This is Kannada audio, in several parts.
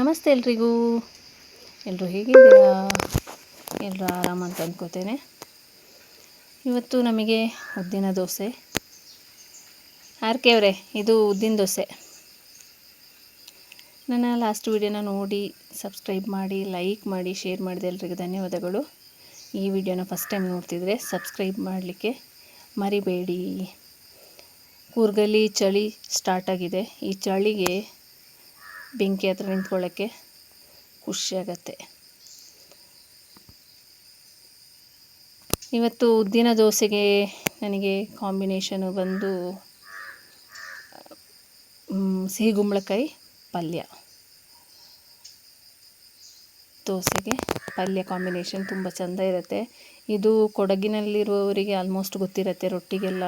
ನಮಸ್ತೆ ಎಲ್ರಿಗೂ. ಎಲ್ಲರೂ ಹೇಗಿದ್ದೀರಾ? ಎಲ್ಲರೂ ಆರಾಮ ಅಂತ ಅಂದ್ಕೋತೇನೆ ಇವತ್ತು ನಮಗೆ ಉದ್ದಿನ ದೋಸೆ. ಆರ್ ಕೆ ಅವರೇ ಇದು ಉದ್ದಿನ ದೋಸೆ. ನನ್ನ ಲಾಸ್ಟ್ ವಿಡಿಯೋನ ನೋಡಿ, ಸಬ್ಸ್ಕ್ರೈಬ್ ಮಾಡಿ, ಲೈಕ್ ಮಾಡಿ, ಶೇರ್ ಮಾಡಿದೆ ಎಲ್ರಿಗೂ ಧನ್ಯವಾದಗಳು. ಈ ವಿಡಿಯೋನ ಫಸ್ಟ್ ಟೈಮ್ ನೋಡ್ತಿದ್ರೆ ಸಬ್ಸ್ಕ್ರೈಬ್ ಮಾಡಲಿಕ್ಕೆ ಮರಿಬೇಡಿ. ಕೂರ್ಗಲ್ಲಿ ಚಳಿ ಸ್ಟಾರ್ಟ್ ಆಗಿದೆ. ಈ ಚಳಿಗೆ ಬೆಂಕಿ ಹತ್ರ ನಿಂತ್ಕೊಳ್ಳೋಕ್ಕೆ ಖುಷಿಯಾಗತ್ತೆ. ಇವತ್ತು ಉದ್ದಿನ ದೋಸೆಗೆ ನನಗೆ ಕಾಂಬಿನೇಷನು ಬಂದು ಸಿಹಿ ಗುಂಬಳಕಾಯಿ ಪಲ್ಯ. ದೋಸೆಗೆ ಪಲ್ಯ ಕಾಂಬಿನೇಷನ್ ತುಂಬ ಚೆಂದ ಇರುತ್ತೆ. ಇದು ಕೊಡಗಿನಲ್ಲಿರುವವರಿಗೆ ಆಲ್ಮೋಸ್ಟ್ ಗೊತ್ತಿರುತ್ತೆ ರೊಟ್ಟಿಗೆಲ್ಲ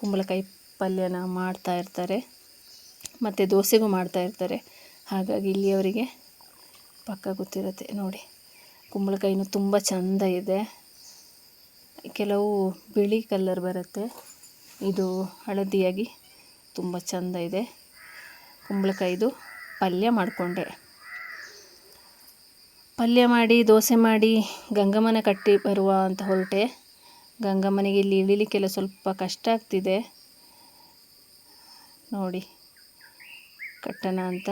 ಕುಂಬಳಕಾಯಿ ಪಲ್ಯನ ಮಾಡ್ತಾ ಇರ್ತಾರೆ. ಮತ್ತು ದೋಸೆಗೂ ಮಾಡ್ತಾ ಇರ್ತಾರೆ. ಹಾಗಾಗಿ ಇಲ್ಲಿಯವರಿಗೆ ಪಕ್ಕ ಗೊತ್ತಿರುತ್ತೆ. ನೋಡಿ ಕುಂಬಳಕಾಯಿನೂ ತುಂಬ ಚೆಂದ ಇದೆ. ಕೆಲವು ಬಿಳಿ ಕಲ್ಲರ್ ಬರುತ್ತೆ. ಇದು ಹಳದಿಯಾಗಿ ತುಂಬ ಚೆಂದ ಇದೆ. ಕುಂಬಳಕಾಯಿದು ಪಲ್ಯ ಮಾಡಿಕೊಂಡೆ. ಪಲ್ಯ ಮಾಡಿ, ದೋಸೆ ಮಾಡಿ ಗಂಗಮ್ಮನ ಕಟ್ಟಿ ಬರುವ ಅಂತ ಹೊರಟೆ. ಗಂಗಮ್ಮನಿಗೆ ಇಲ್ಲಿ ಇಳಿಲಿಕ್ಕೆಲ್ಲ ಸ್ವಲ್ಪ ಕಷ್ಟ ಆಗ್ತಿದೆ. ನೋಡಿ ಕಟ್ಟೋಣ ಅಂತ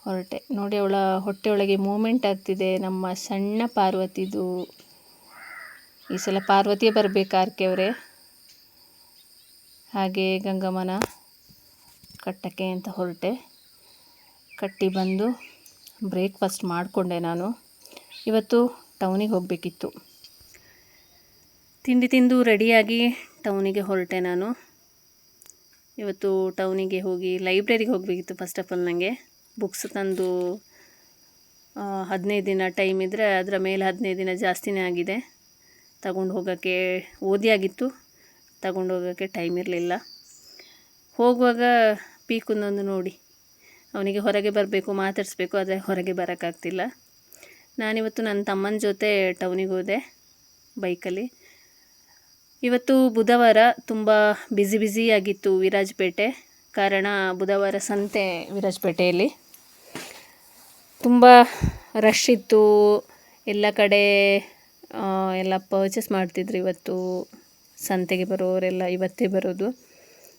ಹೊರಟೆ. ನೋಡಿ ಅವಳ ಹೊಟ್ಟೆ ಒಳಗೆ ಮೂಮೆಂಟ್ ಆಗ್ತಿದೆ. ನಮ್ಮ ಸಣ್ಣ ಪಾರ್ವತಿದು. ಈ ಸಲ ಪಾರ್ವತಿಯೇ ಬರಬೇಕು ಅವರೇ. ಹಾಗೆ ಗಂಗಮ್ಮನ ಕಟ್ಟಕ್ಕೆ ಅಂತ ಹೊರಟೆ. ಕಟ್ಟಿ ಬಂದು ಬ್ರೇಕ್ಫಾಸ್ಟ್ ಮಾಡಿಕೊಂಡೆ ನಾನು. ಇವತ್ತು ಟೌನಿಗೆ ಹೋಗಬೇಕಿತ್ತು. ತಿಂಡಿ ತಿಂದು ರೆಡಿಯಾಗಿ ಟೌನಿಗೆ ಹೊರಟೆ ನಾನು. ಇವತ್ತು ಟೌನಿಗೆ ಹೋಗಿ ಲೈಬ್ರರಿಗೆ ಹೋಗಬೇಕಿತ್ತು ಫಸ್ಟ್ ಆಫ್ ಆಲ್ ನನಗೆ ಬುಕ್ಸ್ ತಂದು ಹದಿನೈದು ದಿನ ಟೈಮ್ ಇದ್ದರೆ ಅದರ ಮೇಲೆ ಹದಿನೈದು ದಿನ ಜಾಸ್ತಿನೇ ಆಗಿದೆ. ತಗೊಂಡು ಹೋಗೋಕ್ಕೆ ಓದಿ ಆಗಿತ್ತು. ತಗೊಂಡು ಹೋಗೋಕ್ಕೆ ಟೈಮ್ ಇರಲಿಲ್ಲ. ಹೋಗುವಾಗ ಪೀಕುಂದೊಂದು ನೋಡಿ. ಅವನಿಗೆ ಹೊರಗೆ ಬರಬೇಕು, ಮಾತಾಡಿಸ್ಬೇಕು, ಆದರೆ ಹೊರಗೆ ಬರೋಕ್ಕಾಗ್ತಿಲ್ಲ. ನಾನಿವತ್ತು ನನ್ನ ತಮ್ಮನ ಜೊತೆ ಟೌನಿಗೆ ಹೋದೆ ಬೈಕಲ್ಲಿ ಇವತ್ತು ಬುಧವಾರ ತುಂಬ ಬ್ಯುಸಿ ಬ್ಯುಸಿಯಾಗಿತ್ತು ವಿರಾಜಪೇಟೆ. ಕಾರಣ ಬುಧವಾರ ಸಂತೆ ವಿರಾಜಪೇಟೆಯಲ್ಲಿ. ತುಂಬ ರಶ್ ಇತ್ತು. ಎಲ್ಲ ಕಡೆ ಎಲ್ಲ ಪರ್ಚೇಸ್ ಮಾಡ್ತಿದ್ರು ಇವತ್ತು ಸಂತೆಗೆ ಬರೋರೆಲ್ಲ, ಇವತ್ತೇ ಬರೋದು.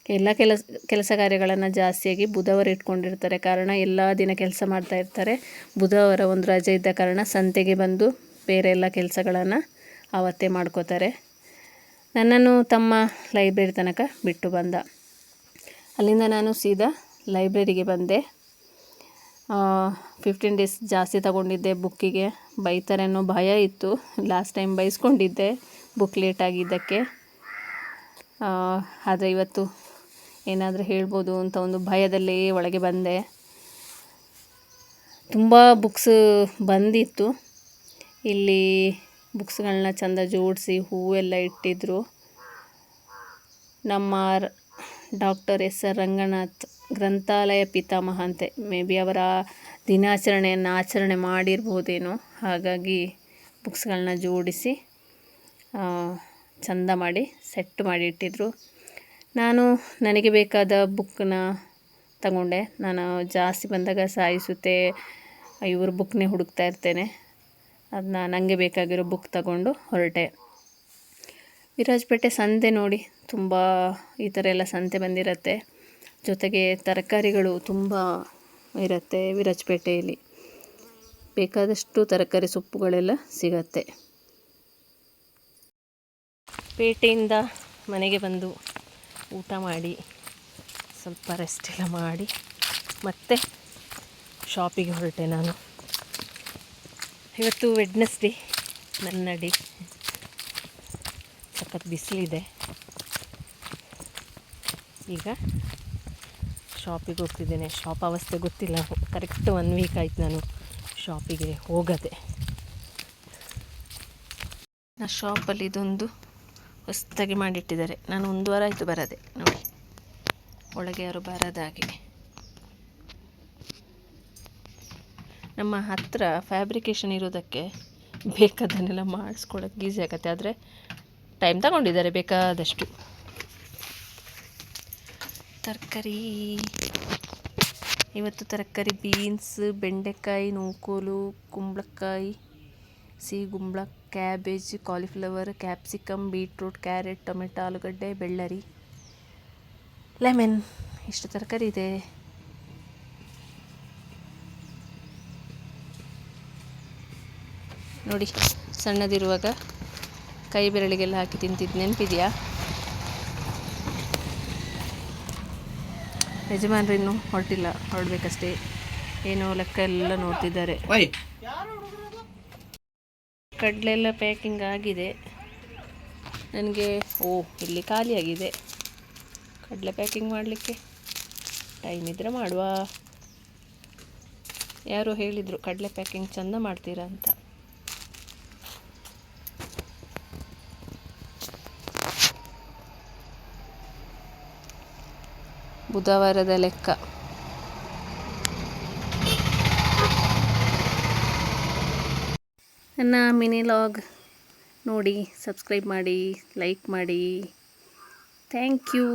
ಎಲ್ಲ ಕೆಲಸ ಕೆಲಸ ಕಾರ್ಯಗಳನ್ನು ಜಾಸ್ತಿಯಾಗಿ ಬುಧವಾರ ಇಟ್ಕೊಂಡಿರ್ತಾರೆ. ಕಾರಣ ಎಲ್ಲ ದಿನ ಕೆಲಸ ಮಾಡ್ತಾ ಇರ್ತಾರೆ. ಬುಧವಾರ ಒಂದು ರಜೆ ಇದ್ದ ಕಾರಣ ಸಂತೆಗೆ ಬಂದು ಬೇರೆ ಎಲ್ಲ ಕೆಲಸಗಳನ್ನು ಆವತ್ತೇ ಮಾಡ್ಕೋತಾರೆ. ನನ್ನನ್ನು ತಮ್ಮ ಲೈಬ್ರರಿ ತನಕ ಬಿಟ್ಟು ಬಂದ. ಅಲ್ಲಿಂದ ನಾನು ಸೀದಾ ಲೈಬ್ರರಿಗೆ ಬಂದೆ. ಫಿಫ್ಟೀನ್ ಡೇಸ್ ಜಾಸ್ತಿ ತಗೊಂಡಿದ್ದೆ ಬುಕ್ಕಿಗೆ. ಬೈತಾರೆ ಅನ್ನೋ ಭಯ ಇತ್ತು. ಲಾಸ್ಟ್ ಟೈಮ್ ಬೈಸ್ಕೊಂಡಿದ್ದೆ ಬುಕ್ ಲೇಟ್ ಆಗಿದ್ದಕ್ಕೆ. ಆದರೆ ಇವತ್ತು ಏನಾದರೂ ಹೇಳ್ಬೋದು ಅಂತ ಒಂದು ಭಯದಲ್ಲೇ ಒಳಗೆ ಬಂದೆ. ತುಂಬ ಬುಕ್ಸ್ ಬಂದಿತ್ತು. ಇಲ್ಲಿ ಬುಕ್ಸ್ಗಳನ್ನ ಚೆಂದ ಜೋಡಿಸಿ ಹೂವೆಲ್ಲ ಇಟ್ಟಿದ್ರು. ನಮ್ಮ ಡಾಕ್ಟರ್ ಎಸ್ ಆರ್ ರಂಗನಾಥ್ ಗ್ರಂಥಾಲಯ ಪಿತಾಮಹ ಅಂತೆ. ಮೇ ಬಿ ಅವರ ದಿನಾಚರಣೆಯನ್ನು ಆಚರಣೆ ಮಾಡಿರ್ಬೋದೇನೋ. ಹಾಗಾಗಿ ಬುಕ್ಸ್ಗಳನ್ನ ಜೋಡಿಸಿ ಚಂದ ಮಾಡಿ, ಸೆಟ್ ಮಾಡಿ ಇಟ್ಟಿದ್ರು. ನಾನು ನನಗೆ ಬೇಕಾದ ಬುಕ್ಕನ್ನ ತಗೊಂಡೆ. ನಾನು ಜಾಸ್ತಿ ಬಂದಾಗ ಸಾಯಿಸುತ್ತೆ. ಇವ್ರ ಬುಕ್ನೇ ಹುಡುಕ್ತಾ ಇರ್ತೇನೆ. ಅದನ್ನ ನನಗೆ ಬೇಕಾಗಿರೋ ಬುಕ್ ತಗೊಂಡು ಹೊರಟೆ. ವಿರಾಜಪೇಟೆ ಸಂತೆ ನೋಡಿ, ತುಂಬ ಈ ಥರ ಎಲ್ಲ ಸಂತೆ ಬಂದಿರತ್ತೆ. ಜೊತೆಗೆ ತರಕಾರಿಗಳು ತುಂಬ ಇರುತ್ತೆ ವಿರಾಜಪೇಟೆಯಲ್ಲಿ ಬೇಕಾದಷ್ಟು ತರಕಾರಿ ಸೊಪ್ಪುಗಳೆಲ್ಲ ಸಿಗತ್ತೆ. ಪೇಟೆಯಿಂದ ಮನೆಗೆ ಬಂದು ಊಟ ಮಾಡಿ, ಸ್ವಲ್ಪ ರೆಸ್ಟ್ ಎಲ್ಲ ಮಾಡಿ, ಮತ್ತೆ ಶಾಪಿಗೆ ಹೊರಟೆ ನಾನು. ಇವತ್ತು ವೆಡ್ನೆಸ್ಡೇ ನನ್ನ ಡೇ ಸಖತ್ ಬಿಸಿಲಿದೆ. ಈಗ ಶಾಪಿಗೆ ಹೋಗ್ತಿದ್ದೇನೆ. ಶಾಪ್ ಅವಸ್ಥೆ ಗೊತ್ತಿಲ್ಲ. ಕರೆಕ್ಟ್ ಒನ್ ವೀಕ್ ಆಯ್ತು ನಾನು ಶಾಪಿಗೆ ಹೋಗದೆ. ನಾ ಶಾಪಲ್ಲಿ ಇದೊಂದು ಹೊಸದಾಗಿ ಮಾಡಿಟ್ಟಿದ್ದಾರೆ. ನಾನು ಒಂದು ವಾರ ಆಯಿತು ಬರದೆ. ನೋಡಿ. ಒಳಗೆ ಯಾರು ಬರದಾಗೆ ನಮ್ಮ ಹತ್ತಿರ ಫ್ಯಾಬ್ರಿಕೇಷನ್ ಇರೋದಕ್ಕೆ ಬೇಕಾದನ್ನೆಲ್ಲ ಮಾಡಿಸ್ಕೊಳಕ್ಕೆ ಈಸಿ ಆಗುತ್ತೆ. ಆದರೆ ಟೈಮ್ ತಗೊಂಡಿದ್ದಾರೆ, ಬೇಕಾದಷ್ಟು. ತರಕಾರಿ. ಇವತ್ತು ತರಕಾರಿ ಬೀನ್ಸ್ ಬೆಂಡೆಕಾಯಿ, ನೂಕೋಲು, ಕುಂಬಳಕಾಯಿ ಸಿಗುಂಬಳ cabbage cauliflower capsicum beetroot carrot tomato ಆಲೂಗಡ್ಡೆ, ಬೆಳ್ಳರಿ. ಲೆಮೆನ್ ಇಷ್ಟು ತರಕಾರಿ ಇದೆ. ನೋಡಿ ಸಣ್ಣದಿರುವಾಗ ಕೈ ಬೆರಳಿಗೆಲ್ಲ ಹಾಕಿ ತಿಂತಿದ್ದು ನೆನಪಿದೆಯಾ? ಯಜಮಾನ್ರು ಇನ್ನು ಹೊರಟಿಲ್ಲ ಹೊರಡ್ಬೇಕಷ್ಟೇ. ಏನೋ ಲೆಕ್ಕ ಎಲ್ಲ ನೋಡ್ತಿದ್ದಾರೆ. ಕಡಲೆಲ್ಲ ಕಡಲೆ ಎಲ್ಲ ಪ್ಯಾಕಿಂಗ್ ಆಗಿದೆ. ನನಗೆ ಓ ಇಲ್ಲಿ ಖಾಲಿಯಾಗಿದೆ. ಕಡಲೆ ಪ್ಯಾಕಿಂಗ್ ಮಾಡಲಿಕ್ಕೆ ಟೈಮ್ ಇದ್ದರೆ ಮಾಡುವ. ಯಾರೋ ಹೇಳಿದರು ಕಡಲೆ ಪ್ಯಾಕಿಂಗ್ ಚೆಂದ ಮಾಡ್ತೀರಾ ಅಂತ. ಬುಧವಾರದ ಲೆಕ್ಕ. ನನ್ನ ಮಿನಿ ಲಾಗ್ ನೋಡಿ ಸಬ್ಸ್ಕ್ರೈಬ್ ಮಾಡಿ ಲೈಕ್ ಮಾಡಿ. Thank you.